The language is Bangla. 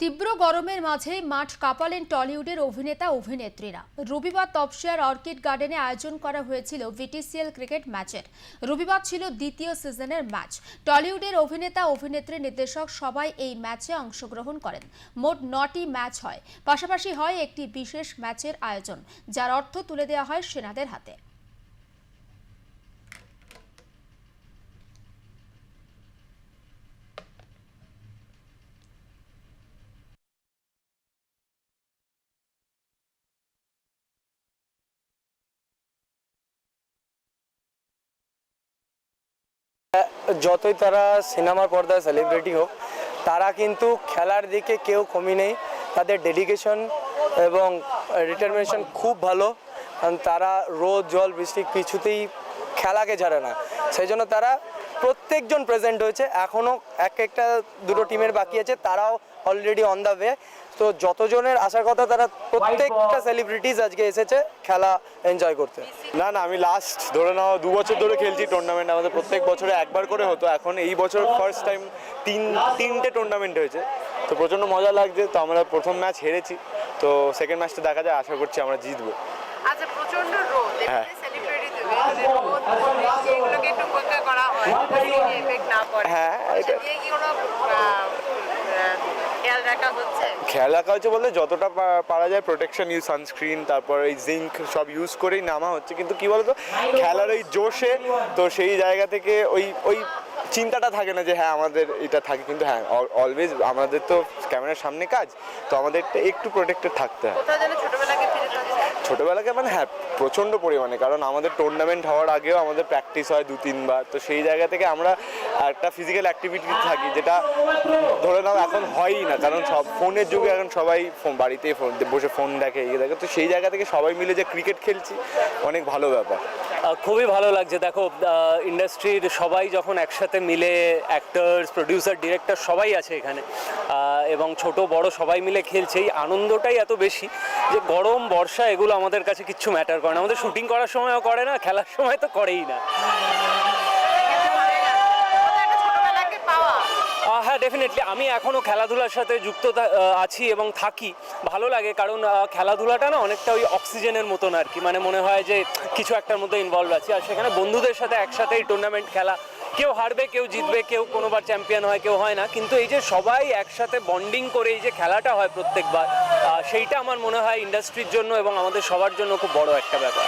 তীব্র গরমের মাঝে মাঠ কাঁপালেন টলিউডের অভিনেতা, অভিনেত্রীরা। রবিবার তপসিয়ার অর্কিড গার্ডেনে আয়োজন করা হয়েছিল ভিটিসিএল ক্রিকেট ম্যাচের। রবিবার ছিল দ্বিতীয় সিজনের ম্যাচ। টলিউডের অভিনেতা, অভিনেত্রী নির্দেশক সবাই এই ম্যাচে অংশগ্রহণ করেন। মোট নটি ম্যাচ হয়। পাশাপাশি হয় একটি বিশেষ ম্যাচের আয়োজন, যার অর্থ তুলে দেওয়া হয় সেনাদের হাতে। যতই তারা সিনেমার পর্দায় সেলিব্রিটি হোক, তারা কিন্তু খেলার দিকে কেউ কমি নেই। তাদের ডেডিকেশন এবং ডিটারমিনেশন খুব ভালো। কারণ তারা রোদ, জল, বৃষ্টি কিছুতেই খেলাকে ছাড়ে না। সেই জন্য তারা প্রত্যেকজন প্রেজেন্ট হয়েছে। এখনও এক একটা দুটো টিমের বাকি আছে তারাও অলরেডি অন দ্য ওয়ে তো যতজনের আসার কথা তারা প্রত্যেকটা সেলিব্রিটিস আজকে এসেছে খেলা এনজয় করতে। না না আমি লাস্ট ধরে নাও দু বছর ধরে খেলছি টুর্নামেন্ট আমাদের প্রত্যেক বছরে একবার করে হতো। এখন এই বছর ফার্স্ট টাইম তিন তিনটে টুর্নামেন্ট হয়েছে। তো প্রচণ্ড মজা লাগছে। তো আমরা প্রথম ম্যাচ হেরেছি। তো সেকেন্ড ম্যাচটা দেখা যায় আশা করছি আমরা জিতবো। আচ্ছা প্রচণ্ড রোদ। হ্যাঁ। সেলিব্রিটি দেবে মানে রোদ বৃষ্টি এগুলোকে একটু উপেক্ষা করা হয় হ্যাঁ, এটা আহ, খেয়াল রাখা হচ্ছে? বলতে যতটা পারা যায় প্রোটেকশন ইউজ সানস্ক্রিন তারপর এই জিঙ্ক সব ইউজ করেই নামা হচ্ছে। কিন্তু কি বলতো খেলার ওই জোশে তো সেই জায়গা থেকে ওই ওই চিন্তাটা থাকে না যে হ্যাঁ আমাদের এটা থাকে। কিন্তু হ্যাঁ অলওয়েজ আমাদের তো ক্যামেরার সামনে কাজ। তো আমাদের একটু প্রোটেক্টেড থাকতে হয়। ছোটবেলাকে মানে হ্যাঁ প্রচণ্ড পরিমাণে, কারণ আমাদের টুর্নামেন্ট হওয়ার আগেও আমাদের প্র্যাকটিস হয় দু, তিনবার। তো সেই জায়গা থেকে আমরা একটা ফিজিক্যাল অ্যাক্টিভিটি থাকি, যেটা ধরে নাও এখন হয়ই না, কারণ সব ফোনের যুগে এখন সবাই ফোন, বাড়িতে ফোন, বসে ফোন দেখে ইয়ে দেখে। তো সেই জায়গা থেকে সবাই মিলে যে ক্রিকেট খেলছি, অনেক ভালো ব্যাপার। খুবই ভালো লাগছে। দেখো ইন্ডাস্ট্রির সবাই যখন একসাথে মিলে অ্যাক্টার্স প্রডিউসার ডিরেক্টর সবাই আছে এখানে এবং ছোট, বড় সবাই মিলে খেলছে, এই আনন্দটাই এত বেশি যে গরম, বর্ষা, এগুলো আমাদের কাছে কিচ্ছু ম্যাটার করে না আমাদের শুটিং করার সময়ও করে না, খেলার সময় তো করেই না। হ্যাঁ ডেফিনেটলি আমি এখনও খেলাধুলার সাথে যুক্ত আছি এবং থাকি। ভালো লাগে, কারণ খেলাধুলাটা না অনেকটা ওই অক্সিজেনের মতন আর কি। মানে মনে হয় যে কিছু একটার মধ্যে ইনভলভ আছি। আর সেখানে বন্ধুদের সাথে একসাথে এই টুর্নামেন্ট খেলা কেউ হারবে কেউ জিতবে কেউ কোনোবার চ্যাম্পিয়ন হয় কেউ হয় না। কিন্তু এই যে সবাই একসাথে বন্ডিং করে এই যে খেলাটা হয় প্রত্যেকবার সেইটা আমার মনে হয় ইন্ডাস্ট্রির জন্য এবং আমাদের সবার জন্য খুব বড় একটা ব্যাপার।